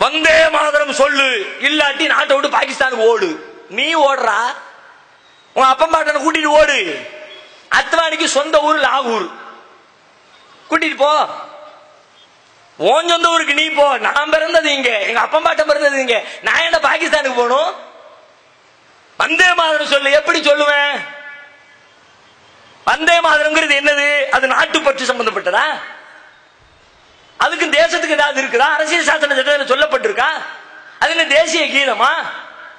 வந்தே மாதரம் சொல்லு. இல்லாட்டி நாட்டை விட்டு பாகிஸ்தானுக்கு ஓடு. நீ ஓடுறா. உன் அப்பன் பாட்டனை கூட்டிட்டு ஓடு. அத்வானிக்கு சொந்த ஊர் லாகூர். கூட்டிட்டு போ. உன் சொந்த ஊருக்கு நீ போ. நான் பிறந்தது இங்க. எங்க அப்பன் பாட்டன் பிறந்தது இங்க. நான் என்ன பாகிஸ்தானுக்கு போகணும்? வந்தே மாதரம் சொல்லு. எப்படி சொல்லுவேன்? வந்தே மாதரம்ங்கிறது என்னது? அது நாட்டு பற்று சம்பந்தப்பட்டதா? தேசத்துக்கு ஏதாவது இருக்குதா? அரசியல் சாசன சட்டத்தில் சொல்லப்பட்டிருக்கா? அதுல தேசிய கீதமா?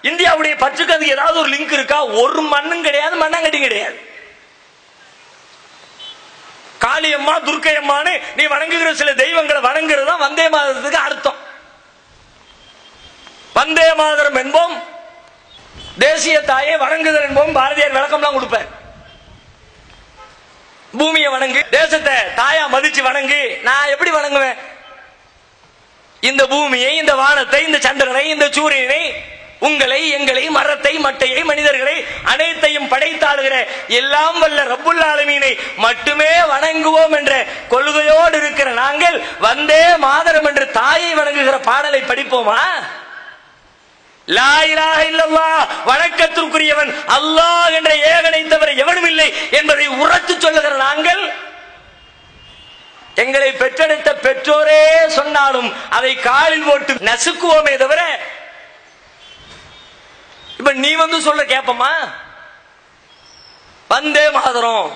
இந்தியாவுடைய பற்றுக்கு அதுக்கு ஏதாவது ஒரு லிங்க் இருக்கா? ஒரு மண்ணும் கிடையாது மண்ணாங்கட்டியும் கிடையாது. காளியம்மா துர்க்கையம்மான்னு நீ வணங்குகிற சில தெய்வங்களை வணங்குறது தான் வந்தே மாதத்துக்கு அர்த்தம். வந்தே மாதரம் என்போம் தேசிய தாயை வணங்குதல் என்போம் பாரதியார் விளக்கம்லாம் கொடுப்பார். பூமியை வணங்கு தேசத்தை தாயா மதிச்சு வணங்கு. நான் எப்படி வணங்குவேன்? இந்த பூமியை இந்த வானத்தை இந்த சந்திரனை இந்த சூரியனை உங்களை எங்களை மரத்தை மட்டையை மனிதர்களை அனைத்தையும் படைத்தாளுகிற எல்லாம் வல்ல ரப்புல் ஆலமீனை மட்டுமே வணங்குவோம் என்ற கொள்கையோடு இருக்கிற நாங்கள் வந்தே மாதரம் என்று தாயை வணங்குகிற பாடலை படிப்போமா? லா வணக்கத்திற்குரியவன் அல்லாஹ் என்ற ஏகனை தவிர எவனும் இல்லை என்பதை உரத்து சொல்லுகிற நாங்கள் எங்களை பெற்றெடுத்த பெற்றோரே சொன்னாலும் அதை காலில் போட்டு நசுக்குவோமே தவிர இப்ப நீ வந்து சொல்ல கேப்பமா வந்தே மாதரம்.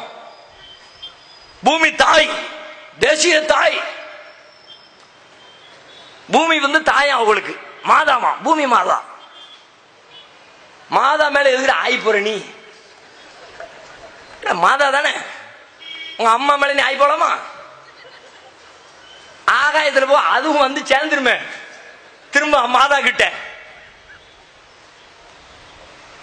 பூமி தாய் தேசிய தாய். பூமி வந்து தாயா அவளுக்கு. மாதாமா பூமி மாதா. மாதா மேல எதுக்கு ஆய் போற நீ? மாதா தானே. உங்க அம்மா மேல நீ ஆய் போலாமா? ஆகாயத்துல போ அதுவும் வந்து சேர்ந்துருமே. திரும்ப மாதா கிட்ட.